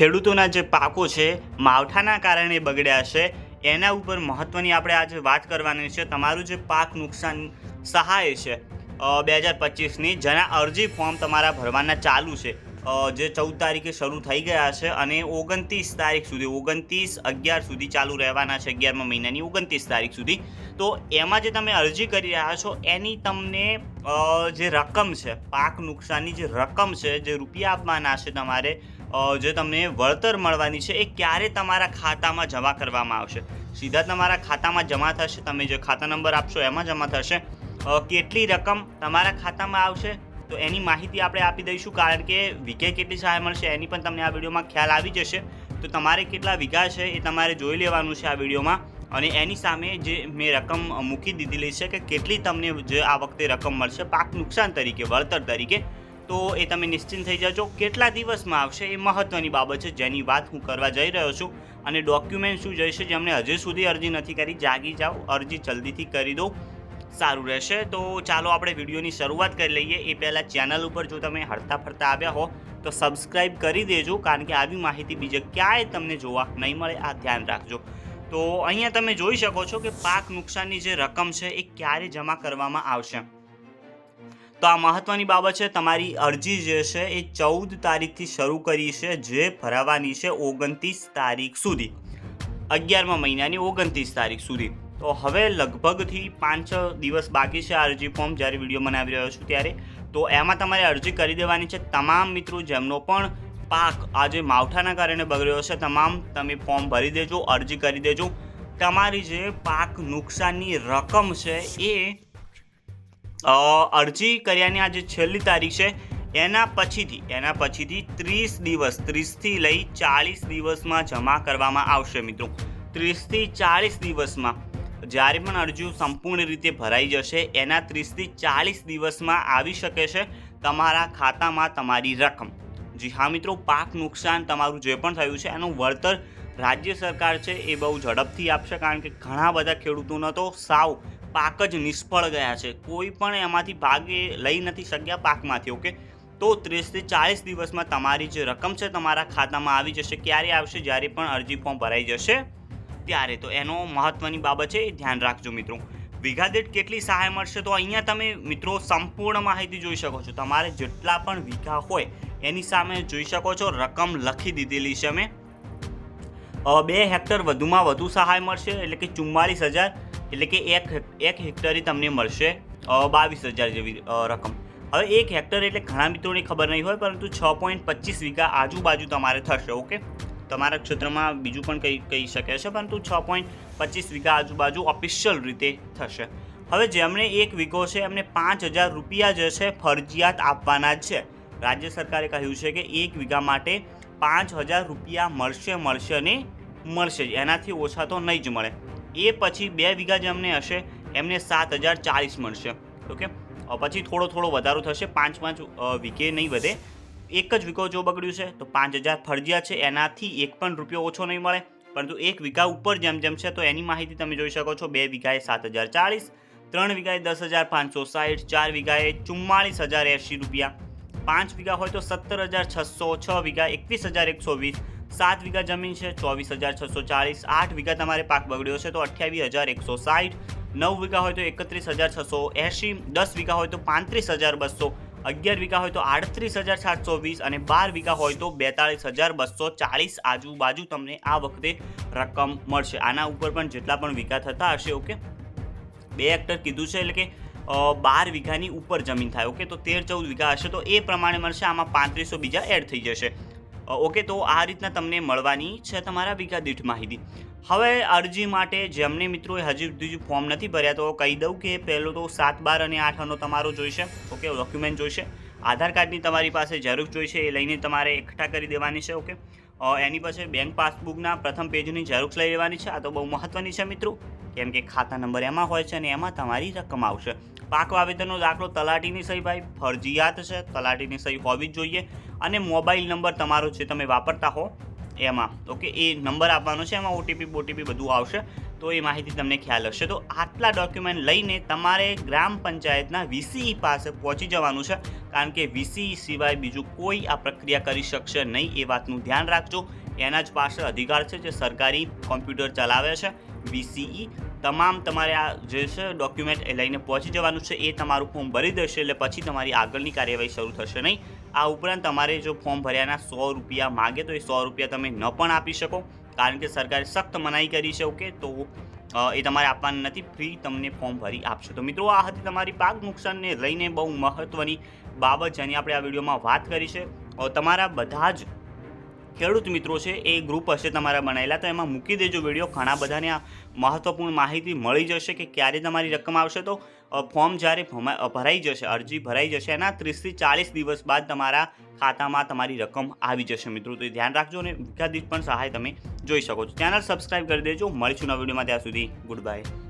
ખેડૂતોના જે પાકો છે, માવઠાના કારણે બગડ્યા છે, એના ઉપર મહત્ત્વની આપણે આજે વાત કરવાની છે. તમારું જે પાક નુકસાન સહાય છે બે હજાર પચીસની, જેના અરજી ફોર્મ તમારા ભરવાના ચાલુ છે જે ચૌદ તારીખે શરૂ થઈ ગયા છે અને ઓગણત્રીસ તારીખ સુધી, ઓગણત્રીસ અગિયાર સુધી ચાલુ રહેવાના છે, અગિયારમા મહિનાની ઓગણત્રીસ તારીખ સુધી. તો એમાં જે તમે અરજી કરી રહ્યા છો, એની તમને જે રકમ છે, પાક નુકસાનની જે રકમ છે, જે રૂપિયા આપવાના છે તમારે જે તમને વળતર મળવાની છે એ ક્યારે તમારા ખાતામાં જમા કરવામાં આવશે? સીધા તમારા ખાતામાં જમા થશે, તમે જે ખાતા નંબર આપશો એમાં જમા થશે. કેટલી રકમ તમારા ખાતામાં આવશે? તો એની માહિતી આપણે આપી દઈશું, કારણ કે વીઘે કેટલી સહાય મળશે એની પણ તમને આ વિડીયોમાં ખ્યાલ આવી જશે. તો તમારે કેટલા વીઘા છે એ તમારે જોઈ લેવાનું છે આ વિડીયોમાં. અને એની સામે જે મેં રકમ મૂકી દીધેલી છે કે કેટલી તમને જે આ વખતે રકમ મળશે, પાક નુકસાન તરીકે, વળતર તરીકે. તો એ તમે નિશ્ચિંત થઈ જજો. કેટલા દિવસમાં આવશે એ મહત્ત્વની બાબત છે જેની વાત હું કરવા જઈ રહ્યો છું. અને ડોક્યુમેન્ટ શું જોઈશે જેમણે હજુ સુધી અરજી નથી કરી. જાગી જાઓ, અરજી જલ્દીથી કરી દો. સારું રહેશે. તો ચાલો આપણે વિડીયોની શરૂઆત કરી લઈએ. એ પહેલાં ચેનલ ઉપર જો તમે હરતા ફરતા આવ્યા હો, તો સબસ્ક્રાઈબ કરી દેજો, કારણ કે આવી માહિતી બીજે ક્યાંય તમને જોવા નહીં મળે. આ ધ્યાન રાખજો. તો અહીંયા તમે જોઈ શકો છો કે પાક નુકસાનની જે રકમ છે એ ક્યારે જમા કરવામાં આવશે. તો આ મહત્વની બાબત છે, તમારી અરજી જે છે એ ચૌદ તારીખથી શરૂ કરી છે, જે ભરાવાની છે ઓગણત્રીસ તારીખ સુધી. અગિયારમા મહિનાની ઓગણત્રીસ તારીખ સુધી. તો હવે લગભગથી પાંચ છ દિવસ બાકી છે આ અરજી ફોર્મ, જ્યારે વીડિયો બનાવી રહ્યો છું ત્યારે. તો એમાં તમારે અરજી કરી દેવાની છે. તમામ મિત્રો જેમનો પણ પાક આજે માવઠાના કારણે બગડ્યો છે, તમામ તમે ફોર્મ ભરી દેજો, અરજી કરી દેજો. તમારી જે પાક નુકસાનની રકમ છે એ અરજી કર્યાની આ જે છેલ્લી તારીખ છે. એના પછીથી એના પછીથી ત્રીસ દિવસ, ત્રીસથી લઈ ચાળીસ દિવસમાં જમા કરવામાં આવશે મિત્રો. ત્રીસથી ચાળીસ દિવસમાં જ્યારે પણ અરજીઓ સંપૂર્ણ રીતે ભરાઈ જશે, એના ત્રીસથી ચાળીસ દિવસમાં આવી શકે છે તમારા ખાતામાં તમારી રકમ. જી હા મિત્રો, પાક નુકસાન તમારું જે પણ થયું છે, એનું વળતર રાજ્ય સરકાર છે એ બહુ ઝડપથી આપશે કારણ કે ઘણા બધા ખેડૂતોનો તો સાવ પાક જ નિષ્ફળ ગયા છે. કોઈ પણ એમાંથી ભાગે લઈ નથી શક્યા પાકમાંથી, ઓકે? તો ત્રીસથી ચાળીસ દિવસમાં તમારી જે રકમ છે તમારા ખાતામાં આવી જશે. ક્યારે આવશે? જ્યારે પણ અરજી ફોર્મ ભરાઈ જશે, ત્યારે. તો એનો મહત્ત્વની બાબત છે એ ધ્યાન રાખજો મિત્રો. વીઘા દીઠ કેટલી સહાય મળશે? તો અહીંયા તમે મિત્રો સંપૂર્ણ માહિતી જોઈ શકો છો. તમારે જેટલા પણ વીઘા હોય એની સામે જોઈ શકો છો. રકમ લખી દીધેલી છે અમે. બે હેક્ટર વધુમાં વધુ સહાય મળશે, એટલે કે ચુમ્માળીસ હજાર એટલે કે એક એક હેક્ટરે તમને મળશે બાવીસ હજાર જેવી રકમ. હવે એક હેક્ટર એટલે ઘણા મિત્રોને ખબર નહીં હોય, પરંતુ છ પોઈન્ટ પચીસ વીઘા આજુબાજુ તમારે થશે, ઓકે? તમારા ક્ષેત્રમાં બીજું પણ કહી કહી શકે છે, પરંતુ છ પોઈન્ટ પચીસ વીઘા આજુબાજુ ઓફિશિયલ રીતે થશે. હવે જેમણે એક વીઘો છે, એમને પાંચ હજાર રૂપિયા જે છે, ફરજિયાત આપવાના જ છે. રાજ્ય સરકારે કહ્યું છે કે એક વીઘા માટે પાંચ હજાર રૂપિયા મળશે મળશે ને મળશે જ. એનાથી ઓછા તો નહીં જ મળે. એ પછી બે વીઘા જેમને હશે, એમને સાત હજાર ચાલીસ મળશે. ઓકે? પછી થોડો થોડો વધારો થશે, પાંચ પાંચ વીકે નહીં વધે. એક જ વીકો જો બગડ્યું છે, તો પાંચ હજાર ફરજિયાત છે, એનાથી એક પણ રૂપિયો ઓછો નહીં મળે. પરંતુ એક વીઘા ઉપર જેમ જેમ છે, તો એની માહિતી તમે જોઈ શકો છો, બે વીઘાએ સાત હજાર ચાલીસ, ત્રણ વીઘાએ દસ હજાર પાંચસો સાઠ ચાર વીઘાએ ચુમ્માળીસ હજાર એંશી રૂપિયા. પાંચ વીઘા હોય તો સત્તર હજાર છસો છ વીઘા, એકવીસ હજાર એકસો વીસ સાત વીઘા જમીન છે, ચોવીસ હજાર છસો ચાલીસ આઠ વીઘા તમારે પાક બગડ્યો છે, તો અઠ્યાવીસ હજાર એકસો સાઠ, નવ વીઘા હોય તો એકત્રીસ હજાર છસો એંશી, દસ વીઘા હોય તો પાંત્રીસ હજાર બસો અગિયાર વીઘા હોય તો આડત્રીસ હજાર સાતસો વીસ અને બાર વીઘા હોય તો બેતાળીસ હજાર બસો ચાલીસ આજુબાજુ તમને આ વખતે રકમ મળશે. આના ઉપર પણ જેટલા પણ વીઘા થતા હશે, ઓકે? બે હેક્ટર કીધું છે, એટલે કે બાર વીઘાની ઉપર જમીન થાય, ઓકે? તો તેર ચૌદ વીઘા હશે, તો એ પ્રમાણે મળશે, આમાં પાંત્રીસો બીજા એડ થઈ જશે. ઓકે, તો આ રીતના તમને મળવાની છે તમારા વીઘા દીઠ માહિતી. હવે અરજી માટે જેમને મિત્રોએ હજી સુધી ફોર્મ નથી ભર્યા, તો કહી દઉં કે પહેલો તો સાત, બાર અને આઠ આનો તમારો જોઈશે, ઓકે ડોક્યુમેન્ટ જોઈશે. આધાર કાર્ડની તમારી પાસે જરૂર જોઈશે, એ લઈને તમારે એકઠા કરી દેવાની છે, ઓકે. એની પાસે બેંક પાસબુકના પ્રથમ પેજની ઝેરોક્ષ લઈ લેવાની છે, આ તો બહુ મહત્ત્વની છે મિત્રો, કેમ કે ખાતા નંબર એમાં હોય છે અને એમાં તમારી રકમ આવશે. પાક વાવેતરનો દાખલો તલાટીની સહી, ભાઈ, ફરજિયાત છે, તલાટીની સહી હોવી જ જોઈએ. અને મોબાઈલ નંબર તમારો જે તમે વાપરતા હો, એમાં, ઓકે, એ નંબર આપવાનો છે, એમાં ઓટીપી બોટીપી બધું આવશે, તો એ માહિતી તમને ખ્યાલ હશે. તો આટલા ડોક્યુમેન્ટ લઈને તમારે ગ્રામ પંચાયતના વીસીઈ પાસે પહોંચી જવાનું છે, કારણ કે વીસીઈ સિવાય બીજું કોઈ આ પ્રક્રિયા કરી શકશે નહીં, એ વાતનું ધ્યાન રાખજો. એના જ પાસે અધિકાર છે જે સરકારી કોમ્પ્યુટર ચલાવે છે વીસીઈ તમામ તમારે આ જે છે ડોક્યુમેન્ટ એ લઈને પહોંચી જવાનું છે, એ તમારું ફોર્મ ભરી દેશે એટલે પછી તમારી આગળની કાર્યવાહી શરૂ થશે નહીં. આ ઉપરાંત તમારે જો ફોર્મ ભર્યાના સો રૂપિયા માગે તો એ સો રૂપિયા તમે ન પણ આપી શકો. કારણ કે સરકારે સખ્ત મનાઈ કરી છે ઓકે, તો એ તમારે આપવાનું નથી. ફ્રી તમને ફોર્મ ભરી આપશે. તો મિત્રો, આ હતી તમારી પાક નુકસાનને લઈને બહુ મહત્ત્વની બાબત જેની આપણે આ વિડીયોમાં વાત કરી છે. તમારા બધા જ ખેડૂત મિત્રો છે, એ ગ્રુપ હશે તમારા બનાવેલા તો એમાં મૂકી દેજો વીડિયો ઘણા બધાને આ મહત્ત્વપૂર્ણ માહિતી મળી જશે કે ક્યારે તમારી રકમ આવશે. તો ફોર્મ જ્યારે ભરાઈ જશે, અરજી ભરાઈ જશે, એના ત્રીસથી ચાલીસ દિવસ બાદ તમારા ખાતામાં તમારી રકમ આવી જશે મિત્રો. તો એ ધ્યાન રાખજો અને વિકાદીઠ પણ સહાય તમે જોઈ શકો છો. ચેનલ સબસ્ક્રાઈબ કરી દેજો. મળીશું નવા વિડીયોમાં ત્યાં સુધી ગુડ બાય